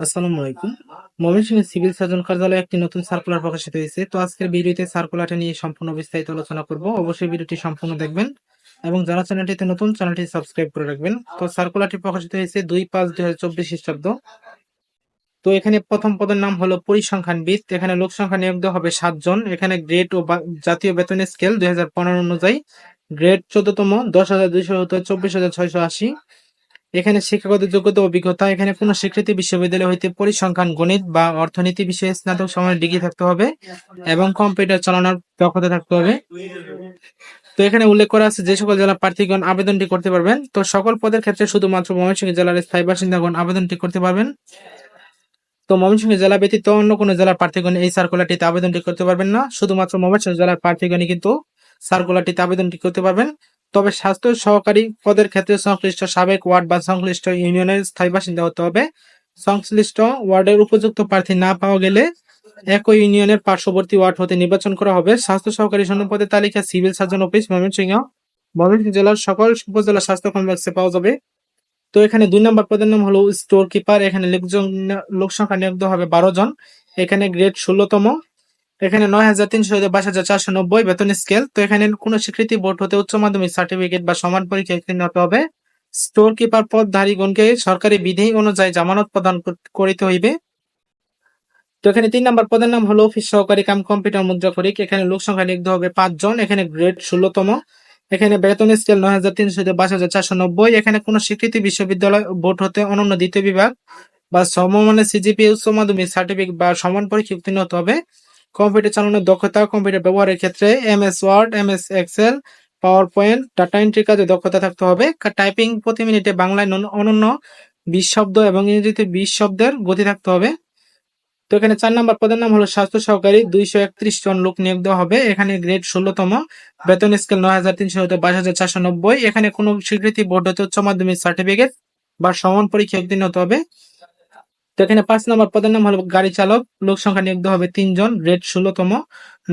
আসসালামু আলাইকুম। Mymensingh civil surgeon কার্যালয়ে একটি নতুন সার্কুলার প্রকাশিত হয়েছে। তো আজকের ভিডিওতে সার্কুলারটা নিয়ে সম্পূর্ণ বিস্তারিত আলোচনা করব। অবশ্যই ভিডিওটি সম্পূর্ণ দেখবেন এবং যারা চ্যানেলটিতে নতুন, চ্যানেলটি সাবস্ক্রাইব করে রাখবেন। তো সার্কুলারটি প্রকাশিত হয়েছে দুই পাঁচ দুই হাজার চব্বিশ খ্রিস্টাব্দ। তো এখানে প্রথম পদের নাম হলো পরিসংখ্যানবিদ এখানে লোক সংখ্যা নিয়োগ দেওয়া হবে সাতজন এখানে গ্রেড ও জাতীয় বেতন স্কেল দুই হাজার পনেরো অনুযায়ী। গ্রেড চোদ্দতম দশ হাজার দুইশো চব্বিশ হাজার ছয়শো আশি। এখানে শিক্ষাগত যোগ্যতা অভিজ্ঞতা, এখানে কোন স্বীকৃতি বিশ্ববিদ্যালয় হইতে পরিসংখ্যান, গণিত বা অর্থনীতি বিষয়ে স্নাতক সময়ের ডিগ্রি থাকতে হবে এবং কম্পিউটার চালানোর দক্ষতা থাকতে হবে। তো এখানে উল্লেখ করা আছে যে সকল জেলা প্রার্থীগণ আবেদনটি করতে পারবেন। তো সকল পদের ক্ষেত্রে শুধুমাত্র ময়মনসিংহ জেলার স্থায়ী বাসিন্দাগণ আবেদনটি করতে পারবেন। তো ময়মনসিংহ জেলা ব্যতীত অন্য কোনো জেলার প্রার্থীগণ এই সার্কুলারটিতে আবেদনটি করতে পারবেন না। শুধুমাত্র ময়মনসিংহ জেলার প্রার্থীগণই কিন্তু সার্কুলারটিতে আবেদনটি করতে পারবেন। তবে স্বাস্থ্য সহকারী পদের ক্ষেত্রে সংশ্লিষ্ট সাবেক ওয়ার্ড বা সংশ্লিষ্ট ইউনিয়নের স্থায়ী বাসিন্দা হতে হবে। সংশ্লিষ্ট ওয়ার্ডের উপযুক্ত প্রার্থী না পাওয়া গেলে একই ইউনিয়নের পার্শ্ববর্তী ওয়ার্ড হতে নির্বাচন করা হবে। স্বাস্থ্য সহকারী পদের তালিকা civil surgeon office, Mymensingh Mymensingh জেলার সকল উপজেলা স্বাস্থ্য কমপ্লেক্সে পাওয়া যাবে। তো এখানে দুই নম্বর পদের নাম হলো স্টোর কিপার এখানে লোকজন, লোক সংখ্যা নিয়োগ হবে বারো জন। এখানে গ্রেড ষোলোতম। এখানে নয় হাজার তিনশো বাইশ হাজার চারশো নব্বই বেতন স্কেল। তো এখানে কোনো স্বীকৃতি বোর্ড হতে উচ্চ মাধ্যমিক সার্টিফিকেট বা সমান পরীক্ষা উত্তীর্ণ হতে হবে। স্টোর কিপার পদধারীগণকে সরকারি বিধি অনুযায়ী জামানত প্রদান করিতে হইবে। তো এখানে তিন নম্বর পদের নাম হলো অফিস সহকারী কাম কম্পিউটার মুদ্রা করিক এখানে লোক সংখ্যা দেওয়া হবে পাঁচজন। এখানে গ্রেড ষোলোতম। এখানে বেতন স্কেল নয় হাজার তিনশো বাইশ হাজার চারশো নব্বই। এখানে কোনো স্বীকৃতি বিশ্ববিদ্যালয় বোর্ড হতে অনন্য দ্বিতীয় বিভাগ বা সমমানের সিজিপি উচ্চ মাধ্যমিক সার্টিফিকেট বা সমান পরীক্ষা উত্তীর্ণ হতে হবে। কম্পিউটার চালানোর দক্ষতা, কম্পিউটার ব্যবহারের ক্ষেত্রে M S word M S Excel power point data entry কাজে দক্ষতা থাকতে হবে। টাইপিং প্রতি মিনিটে বাংলায় অনন্য বিশ শব্দ এবং ইংরেজিতে বিশ শব্দের গতি থাকতে হবে। তো এখানে চার নম্বর পদের নাম হলো স্বাস্থ্য সহকারী, দুইশো একত্রিশ জন লোক নিয়োগ দেওয়া হবে। এখানে গ্রেড ষোলোতম, বেতন স্কেল নয় হাজার তিনশো হতে বাইশ হাজার চারশো নব্বই। এখানে কোনো স্বীকৃতি বোর্ড হতে উচ্চ মাধ্যমিক সার্টিফিকেট বা সমান পরীক্ষা উত্তীর্ণ হতে হবে। তো এখানে পাঁচ নম্বর পদের নাম হলো গাড়ি চালক। লোক সংখ্যা নিয়োগ হবে তিনজন। রেট ষোলোতম।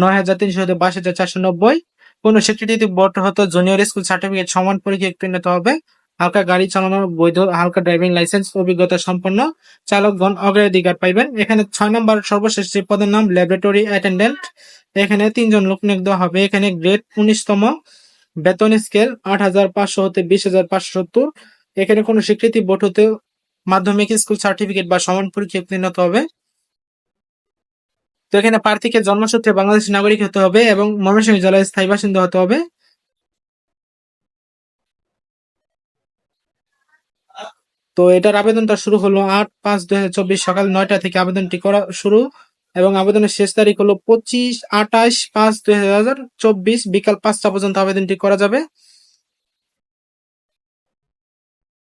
নয় হাজার তিনশো হতে বাইশ হাজার চারশো নব্বই। কোন স্বীকৃতি বোর্ড হতো জুনিয়র স্কুল সার্টিফিকেট সমান পরীক্ষা উত্তীর্ণ হবে। হালকা গাড়ি চালানোর বৈধ, হালকা ড্রাইভিং লাইসেন্স, অভিজ্ঞতা সম্পন্ন চালকগণ অগ্রাধিকার পাইবেন। এখানে ছয় নম্বর সর্বশেষ যে পদের নাম ল্যাবরেটরি অ্যাটেন্ডেন্ট। এখানে তিনজন লোক নিয়োগ দেওয়া হবে। এখানে গ্রেড উনিশতম। বেতন স্কেল আট হাজার পাঁচশো হতে বিশ হাজার পাঁচশো সত্তর। এখানে কোনো স্বীকৃতি বোর্ড হতে মাধ্যমিক স্কুল সার্টিফিকেট বা সমান উত্তীর্ণ হতে হবে। তো এখানে প্রার্থীকে জন্মসূত্রে বাংলাদেশ নাগরিক হতে হবে এবং ময়মনসিংহ জেলায় স্থায়ী বাসিন্দা হতে হবে। তো এটার আবেদনটা শুরু হলো আট পাঁচ দুই হাজার চব্বিশ সকাল নয়টা থেকে আবেদনটি করা শুরু এবং আবেদনের শেষ তারিখ হলো পঁচিশ আঠাশ পাঁচ দুই হাজার চব্বিশ বিকাল পাঁচটা পর্যন্ত আবেদনটি করা যাবে।